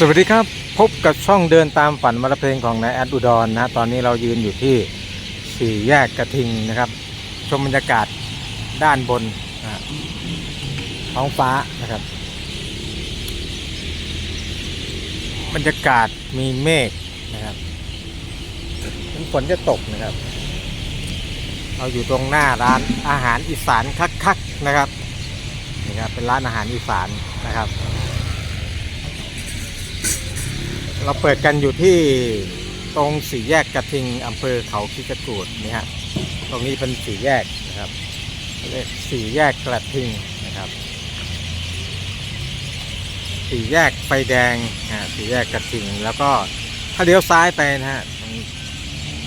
สวัสดีครับ พบกับช่องเดินตามฝันมาลเพลงของนายแอดอุดรนะตอนนี้เรายืนอยู่ที่สี่แยกกระทิงนะครับ ชมบรรยากาศด้านบนนะท้องฟ้านะครับ บรรยากาศมีเมฆนะครับถึงฝนจะตกนะครับ เราอยู่ตรงหน้าร้านอาหารอีสานคักๆนะครับนี่ครับเป็นร้านอาหารอีสานนะครับ เราเปิดกันอยู่ที่ตรงสี่แยกกระทิงอำเภอเขาคิจกูดนี่ฮะตรงนี้เป็นสี่แยกนะครับเรียกสี่แยกกระทิงนะครับสี่แยกไฟแดงอ่าสี่แยกกระทิง แล้วก็ถ้าเลี้ยวซ้ายไปนะฮะ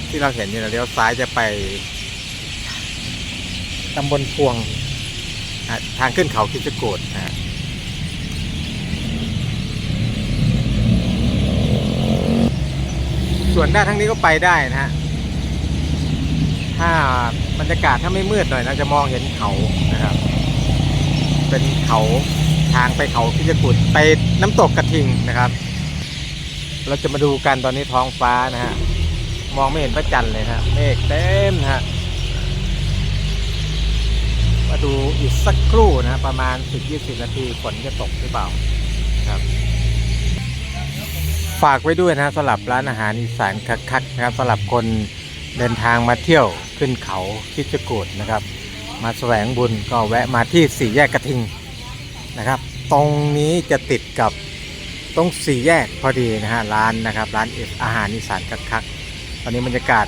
ที่เราเห็นเนี่ยเลี้ยวซ้ายจะไปตำบลพวงทางขึ้นเขาคิจกูดนะฮะ วนได้ทั้งนี้ก็ไปได้นะฮะ ถ้าบรรยากาศถ้าไม่มืดหน่อยนะจะมองเห็นเขานะครับ เป็นเขาทางไปเขาพิจกุฎไปน้ำตกกระทิงนะครับ เราจะมาดูกันตอนนี้ท้องฟ้านะฮะ มองไม่เห็นพระจันทร์เลยฮะ เมฆเต็มนะฮะ มาดูอีกสักครู่นะฮะประมาณ 10-20 นาทีฝนจะตกหรือเปล่าครับ ฝากไว้ด้วยนะสำหรับร้านอาหารอีสานคักๆนะครับสำหรับคนเดินทางมาเที่ยวขึ้นเขาคิจกูดนะครับ มาแสวงบุญก็แวะมาที่สี่แยกกระทิงนะครับ ตรงนี้จะติดกับตรงสี่แยกพอดีนะฮะร้านนะครับ ร้านอาหารอีสานคักๆตอนนี้บรรยากาศ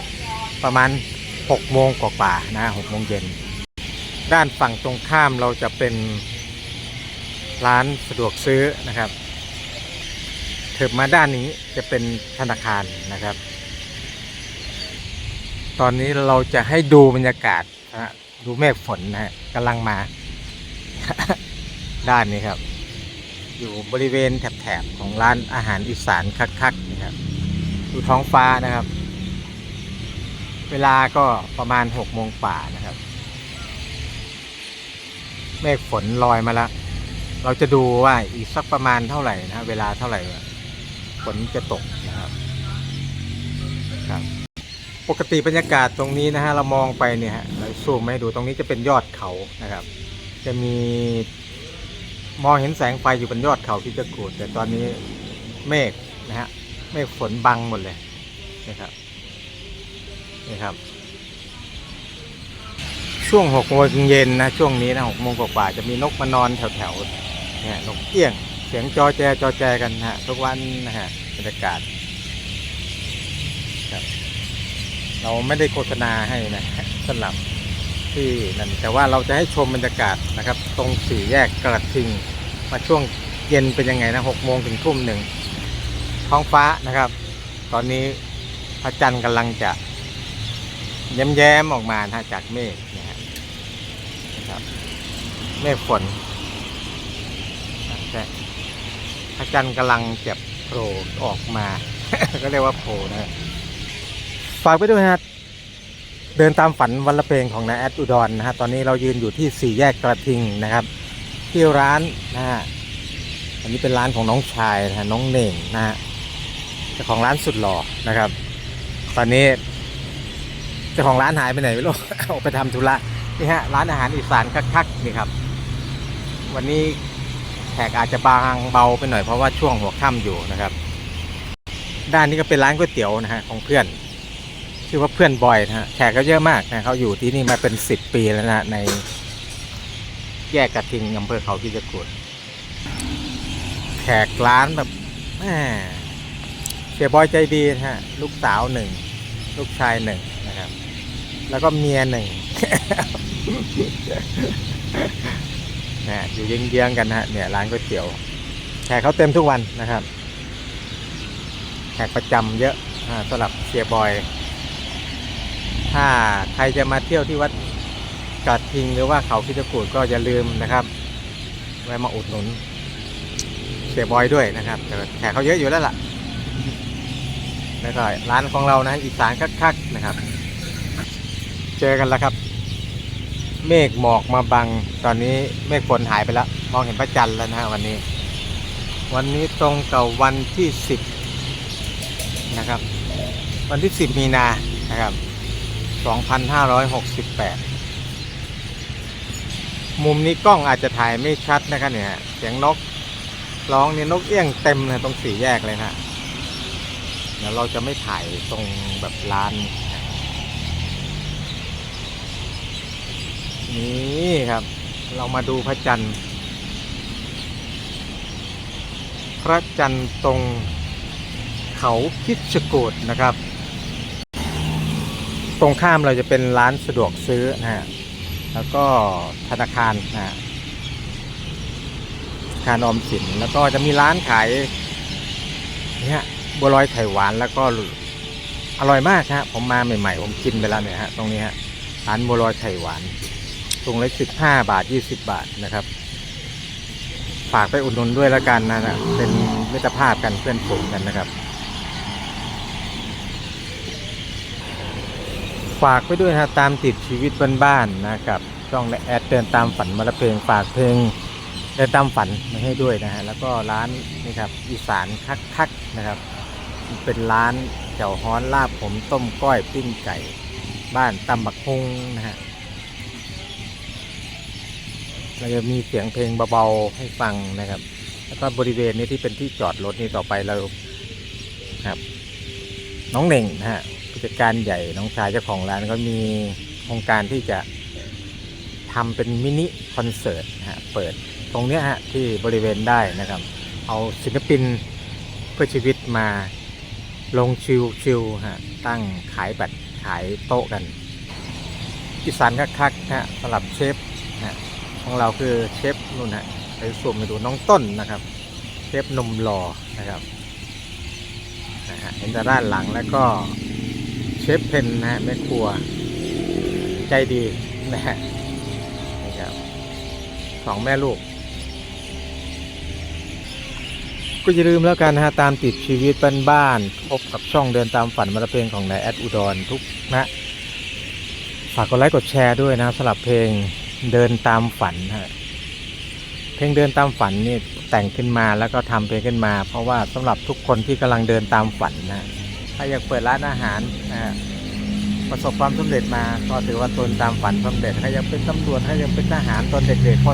ประมาณ6โมงกว่าๆนะหกโมงเย็นด้านฝั่งตรงข้ามเราจะเป็นร้านสะดวกซื้อนะครับ เถิบมาด้านนี้จะเป็นธนาคารนะครับ ตอนนี้เราจะให้ดูบรรยากาศนะฮะดูเมฆฝนนะฮะกำลังมา ด้านนี้ครับ อยู่บริเวณแถบๆของร้านอาหารอีสานคักๆนะครับดูท้องฟ้านะครับ เวลาก็ประมาณหกโมงป่านะครับ เมฆฝนลอยมาแล้วเราจะดูว่าอีกสักประมาณเท่าไหร่นะฮะเวลาเท่าไหร่ ฝนจะตกนะครับครับ ปกติบรรยากาศตรงนี้นะฮะเรามองไปเนี่ยฮะเราซูมให้ดูตรงนี้จะเป็นยอดเขานะครับ จะมีมองเห็นแสงไฟอยู่บนยอดเขาที่จะกูดแต่ตอนนี้เมฆนะฮะเมฆฝนบังหมดเลยนะครับนี่ครับ ช่วงหกโมงเย็นนะช่วงนี้นะหกโมงกว่าจะมีนกมานอนแถวๆเนี่ยนกเอี้ยง สียงจอแจจอแจกันฮะทุกวันนะฮะบรรยากาศครับเราไม่ได้โฆษณาให้นะสำหรับที่นั่นแต่ว่าเราจะให้ชมบรรยากาศนะครับ ตรงสี่แยกกระทิง มาช่วงเย็นเป็นยังไงนะหกโมงถึงทุ่มหนึ่งท้องฟ้านะครับ ตอนนี้พระจันทร์กำลังจะแย้มๆออกมานะฮะจากเมฆนะฮะนะครับเมฆฝนแต่ พระจันทร์กำลังจะโผล่ออกมา ก็เรียกว่าโผล่นะฝากไปด้วยนะฮะเดินตามฝันวันละเพลงของนายแอดอุดรนะฮะตอนนี้เรายืนอยู่ที่สี่แยกกระทิงนะครับ ที่ร้านนะฮะอันนี้เป็นร้านของน้องชายนะฮะน้องเน่งนะฮะเจ้าของร้านสุดหล่อนะครับ ตอนนี้เจ้าของร้านหายไปไหนไม่รู้ ออกไปทำธุระนี่ฮะร้านอาหารอีสานคักๆนี่ครับ วันนี้ แขกอาจจะบางเบาไปหน่อยเพราะว่าช่วงหัวค่ำอยู่นะครับ ด้านนี้ก็เป็นร้านก๋วยเตี๋ยวนะฮะของเพื่อน ชื่อว่าเพื่อนบอยนะฮะแขกก็เยอะมากนะเขาอยู่ที่นี่มาเป็นสิบปีแล้วนะในแยกกระทิงอำเภอเขาคิจกูดแขกร้านแบบแหมเสียบอยใจดีนะฮะ ลูกสาวหนึ่ง ลูกชายหนึ่งนะครับ แล้วก็เมียหนึ่ง นะอยู่เยื้องๆกันนะฮะเนี่ยร้านก๋วยเตี๋ยวแขกเขาเต็มทุกวันนะครับแขกประจำเยอะสำหรับเสียบอย ถ้าใครจะมาเที่ยวที่วัดกระทิงหรือว่าเขาพิจกูดก็อย่าลืมนะครับแวะมาอุดหนุนเสียบอยด้วยนะครับแต่แขกเขาเยอะอยู่แล้วล่ะแล้วก็ร้านของเรานะอีสานคักๆนะครับ เจอกันแล้วครับ เมฆหมอกมาบัง ตอนนี้เมฆฝนหายไปแล้ว มองเห็นพระจันทร์แล้วนะฮะวันนี้ วันนี้ตรงกับวันที่สิบนะครับ วันที่สิบมีนานะครับสองพันห้าร้อยหกสิบแปดมุมนี้กล้องอาจจะถ่ายไม่ชัดนะครับเนี่ยเสียงนกร้องเนี่ยนกเอี้ยงเต็มเลยตรงสี่แยกเลยนะเดี๋ยวเราจะไม่ถ่ายตรงแบบลาน นี่ครับ เรามาดูพระจันทร์ พระจันทร์ตรงเขาคิดชกูดนะครับ ตรงข้ามเราจะเป็นร้านสะดวกซื้อนะฮะแล้วก็ธนาคารนะฮะธนาคารออมสินแล้วก็จะมีร้านขายเนี่ยบัวลอยไข่หวานแล้วก็อร่อยมากฮะผมมาใหม่ๆ ผมกินไปแล้วเนี่ยฮะตรงนี้ฮะร้านบัวลอยไข่หวาน ตรงละสิบห้าบาทยี่สิบบาทนะครับ ฝากไปอุดหนุนด้วยแล้วกันนะนะเป็นมิตรภาพกันเพื่อนฝูงกันนะครับ ฝากไปด้วยนะตามติดชีวิตบ้านๆนะครับช่องแอดเดินตามฝันมาละเพลงฝากเพลงเดินตามฝันมาให้ด้วยนะฮะแล้วก็ร้านนี่ครับอีสานคักๆนะครับ เป็นร้านเจ้าฮ้อนลาบผมต้มก้อยปิ้งไก่ บ้านตำบักฮงนะฮะ เราจะมีเสียงเพลงเบาๆให้ฟังนะครับ แล้วก็บริเวณนี้ที่เป็นที่จอดรถนี่ต่อไปเราครับ น้องเหน่งนะฮะผู้จัดการใหญ่น้องชายเจ้าของร้านก็มีโครงการที่จะทำเป็นมินิคอนเสิร์ตฮะเปิดตรงเนี้ยฮะที่บริเวณได้นะครับ เอาศิลปินเพื่อชีวิตมาลงชิวชิวฮะตั้งขายบัตรขายโต๊ะกันอีสานคักๆนะฮะสำหรับเชฟ ของเราคือเชฟนุ่นฮะไปสุ่มไปดูน้องต้นนะครับ เชฟนมหล่อนะครับนะฮะเห็นแต่ด้านหลังแล้วก็เชฟเพนนะฮะแม่ครัว ใจดีนะฮะนี่ครับสองแม่ลูก ก็อย่าลืมแล้วกันนะฮะตามติดชีวิตบ้านๆพบกับช่องเดินตามฝันมาเพลงของนายแอดอุดรทุกนะฝากกดไลค์กดแชร์ด้วยนะสำหรับเพลง เดินตามฝันฮะเพลงเดินตามฝันนี่แต่งขึ้นมาแล้วก็ทำเพลงขึ้นมา เพราะว่าสำหรับทุกคนที่กำลังเดินตามฝันนะถ้าอยากเปิดร้านอาหารนะประสบความสำเร็จมาก็ถือว่าตนตามฝันสำเร็จถ้าอยากเป็นตำรวจถ้าอยากเป็นทหารตอนเด็กๆพอ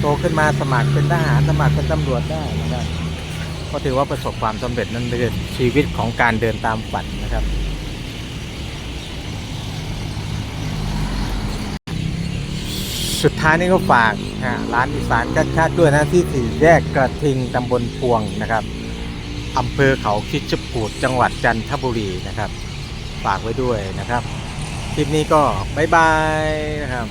โตขึ้นมาสมัครเป็นทหารสมัครเป็นตำรวจได้นะครับก็ถือว่าประสบความสำเร็จนั่นคือชีวิตของการเดินตามฝันนะครับ สุดท้ายนี้ก็ฝากร้านอีสานคัดๆด้วยนะที่สี่แยกกระทิงตำบลพวงนะครับอำเภอเขาคิดจกูดจังหวัดจันทบุรีนะครับ ฝากไว้ด้วยนะครับ คลิปนี้ก็บ๊ายบายนะครับ